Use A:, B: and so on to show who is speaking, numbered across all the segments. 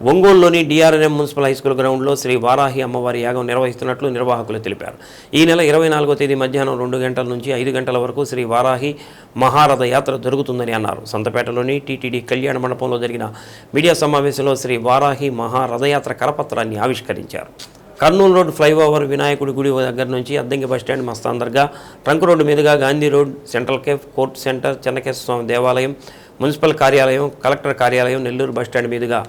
A: ఒంగోలులోని డిఆర్ఎన్ఎం municipal high school గ్రౌండ్లో శ్రీ వారాహి అమ్మవారి యాగం నిర్వహిస్తున్నట్లు నిర్వాహకులు తెలిపారు. ఈ నెల ఇరవై నాలుగో తేదీ మధ్యాహ్నం రెండు గంటల నుంచి ఐదు గంటల వరకు శ్రీ వారాహి మహారథ యాత్ర జరుగుతుందని అన్నారు. సంతపేటలోని టీటీడీ కళ్యాణ మండపంలో జరిగిన మీడియా సమావేశంలో శ్రీ వారాహి మహారథయాత్ర కరపత్రాన్ని ఆవిష్కరించారు. కర్నూలు రోడ్ ఫ్లైఓవర్ వినాయకుడి గుడి దగ్గర నుంచి Addanki bus stand Mastan Dargah trunk road మీదుగా Gandhi road central cafe court centre Chennakeshwara Swamy దేవాలయం మున్సిపల్ కార్యాలయం కలెక్టర్ కార్యాలయం నెల్లూరు బస్టాండ్ మీదుగా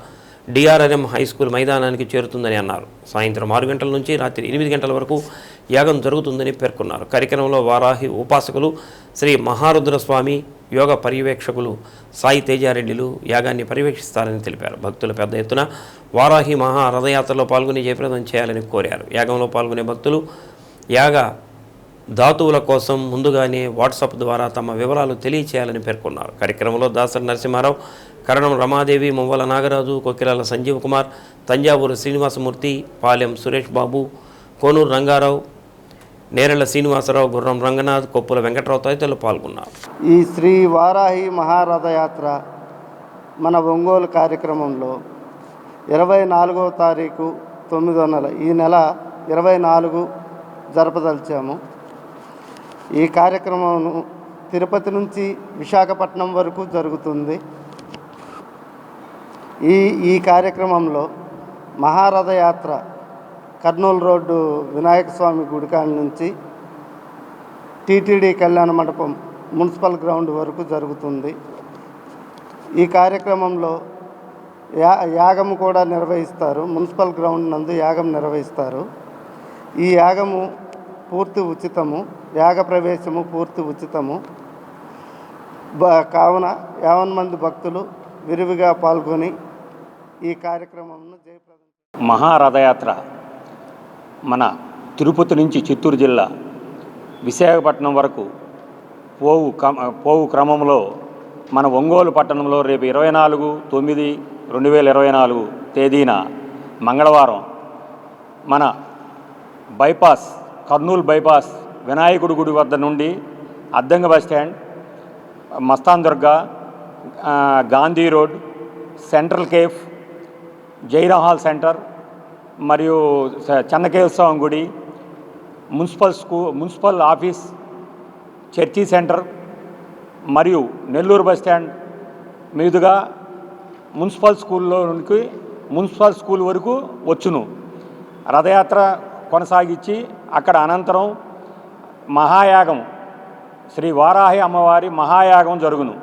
A: డిఆర్ఎన్ఎం హై స్కూల్ మైదానానికి చేరుతుందని అన్నారు. సాయంత్రం ఆరు గంటల నుంచి రాత్రి ఎనిమిది గంటల వరకు యాగం జరుగుతుందని పేర్కొన్నారు. కార్యక్రమంలో వారాహి ఉపాసకులు శ్రీ మహారుద్రస్వామి యోగ పర్యవేక్షకులు సాయి తేజారెడ్డిలు యాగాన్ని పర్యవేక్షిస్తారని తెలిపారు. భక్తులు పెద్ద ఎత్తున వారాహి మహా రథయాత్రలో పాల్గొని జయప్రదం చేయాలని కోరారు. యాగంలో పాల్గొనే భక్తులు యాగ ధాతువుల కోసం ముందుగానే వాట్సాప్ ద్వారా తమ వివరాలు తెలియచేయాలని పేర్కొన్నారు. కార్యక్రమంలో దాసరి నరసింహారావు కరణం రమాదేవి మువ్వల నాగరాజు కొక్కిరాల సంజీవ్ కుమార్ తంజావూరు శ్రీనివాసమూర్తి పాలెం సురేష్ బాబు కోనూరు రంగారావు నేరెళ్ళ శ్రీనివాసరావు గుర్రం రంగనాథ్ కొప్పుల వెంకటరావు తదితరులు పాల్గొన్నారు.
B: ఈ శ్రీ వారాహి మహారథయాత్ర మన ఒంగోలు కార్యక్రమంలో ఇరవై నాలుగవ తారీఖు తొమ్మిదో నెల ఈ నెల ఇరవై నాలుగు జరపదలిచాము. ఈ కార్యక్రమం తిరుపతి నుంచి విశాఖపట్నం వరకు జరుగుతుంది. ఈ ఈ కార్యక్రమంలో మహారథయాత్ర కర్నూలు రోడ్డు వినాయక స్వామి గుడికాడ నుంచి టీటీడీ కళ్యాణ మండపం మున్సిపల్ గ్రౌండ్ వరకు జరుగుతుంది. ఈ కార్యక్రమంలో యా యాగము కూడా నిర్వహిస్తారు. మున్సిపల్ గ్రౌండ్ నందు యాగం నిర్వహిస్తారు. ఈ యాగము పూర్తి ఉచితము యాగ ప్రవేశము పూర్తి ఉచితము. కావున యావన్ మంది భక్తులు విరివిగా పాల్గొని ఈ కార్యక్రమంను జయప్రదం
C: మహారథయాత్ర మన తిరుపతి నుంచి చిత్తూరు జిల్లా విశాఖపట్నం వరకు పోవు పోవు క్రమంలో మన ఒంగోలు పట్టణంలో రేపు ఇరవై నాలుగు తొమ్మిది రెండు వేల ఇరవై నాలుగు తేదీన మంగళవారం మన బైపాస్ కర్నూలు బైపాస్ వినాయకుడి గుడి వద్ద నుండి Addanki bus stand Mastan Durga Gandhi road central cafe Jaira hall centre మరియు స- చెన్నకేశ్వరం గుడి మున్సిపల్ స్కూ మున్సిపల్ ఆఫీస్ చర్చి సెంటర్ మరియు నెల్లూరు బస్ స్టాండ్ మీదుగా మున్సిపల్ స్కూల్లోనికి మున్సిపల్ స్కూల్ వరకు వచ్చును. రథయాత్ర కొనసాగించి అక్కడ అనంతరం మహాయాగం శ్రీ వారాహి అమ్మవారి మహాయాగం జరుగును.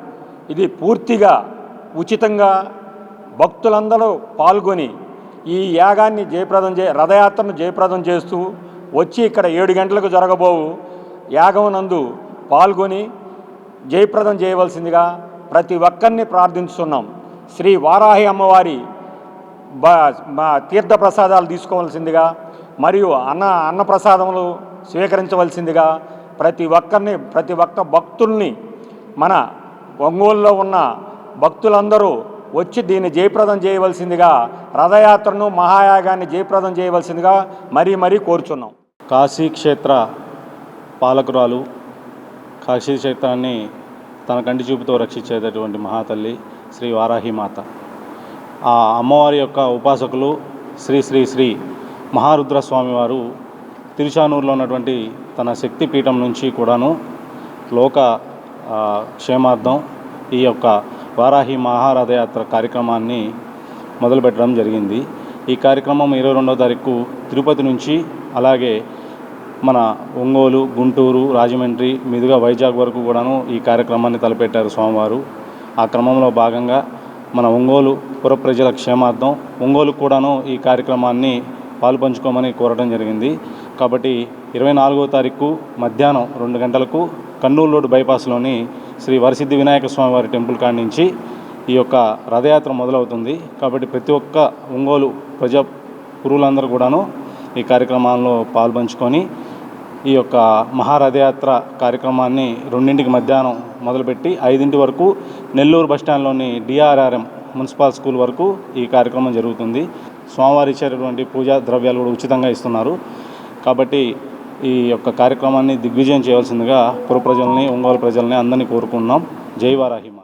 C: ఇది పూర్తిగా ఉచితంగా భక్తులందరూ పాల్గొని ఈ యాగాన్ని జయప్రదం చే రథయాత్రను జయప్రదం చేస్తూ వచ్చి ఇక్కడ ఏడు గంటలకు జరగబోవు యాగం నందు పాల్గొని జయప్రదం చేయవలసిందిగా ప్రతి ఒక్కరిని ప్రార్థించుతున్నాం శ్రీ వారాహి అమ్మవారి తీర్థ ప్రసాదాలు తీసుకోవాల్సిందిగా మరియు అన్న అన్నప్రసాదములు స్వీకరించవలసిందిగా ప్రతి ఒక్కరిని ప్రతి ఒక్క భక్తుల్ని మన ఒంగోలులో ఉన్న భక్తులందరూ వచ్చి దీన్ని జయప్రదం చేయవలసిందిగా రథయాత్రను మహాయాగాన్ని జయప్రదం చేయవలసిందిగా మరీ మరీ కోరుచున్నాం.
D: కాశీ క్షేత్ర పాలకురాలు కాశీ క్షేత్రాన్ని తన కంటి చూపుతో రక్షించేటటువంటి మహాతల్లి శ్రీ వారాహి మాత. ఆ అమ్మవారి యొక్క ఉపాసకులు శ్రీ శ్రీ శ్రీ మహారుద్రస్వామి వారు తిరుచానూరులో ఉన్నటువంటి తన శక్తి పీఠం నుంచి కూడాను లోక క్షేమార్థం ఈ యొక్క వారాహి మహారథయాత్ర కార్యక్రమాన్ని మొదలుపెట్టడం జరిగింది. ఈ కార్యక్రమం ఇరవై రెండవ తారీఖు తిరుపతి నుంచి అలాగే మన ఒంగోలు గుంటూరు రాజమండ్రి మీదుగా వైజాగ్ వరకు కూడాను ఈ కార్యక్రమాన్ని తలపెట్టారు స్వామివారు. ఆ క్రమంలో భాగంగా మన ఒంగోలు పుర ప్రజల క్షేమార్థం ఒంగోలు కూడాను ఈ కార్యక్రమాన్ని పాలుపంచుకోమని కోరడం జరిగింది. కాబట్టి ఇరవై నాలుగో తారీఖు మధ్యాహ్నం రెండు గంటలకు కర్నూలు రోడ్ బైపాస్లోని శ్రీ వరసిద్ధి వినాయక స్వామివారి టెంపుల్ కాడి నుంచి ఈ యొక్క రథయాత్ర మొదలవుతుంది. కాబట్టి ప్రతి ఒక్క ఒంగోలు ప్రజా పురువులందరూ కూడాను ఈ కార్యక్రమాల్లో పాల్పంచుకొని ఈ యొక్క మహారథయాత్ర కార్యక్రమాన్ని రెండింటికి మధ్యాహ్నం మొదలుపెట్టి ఐదింటి వరకు నెల్లూరు బస్టాండ్లోని డిఆర్ఆర్ఎం మున్సిపల్ స్కూల్ వరకు ఈ కార్యక్రమం జరుగుతుంది. స్వామివారి ఇచ్చేటటువంటి పూజా ద్రవ్యాలు కూడా ఉచితంగా ఇస్తున్నారు. కాబట్టి ఈ యొక్క కార్యక్రమాన్ని దిగ్విజయం చేయవలసిందిగా పుర ప్రజల్ని ఒంగోలు ప్రజల్ని అందరినీ కోరుకుంటున్నాం. జైవారాహిమ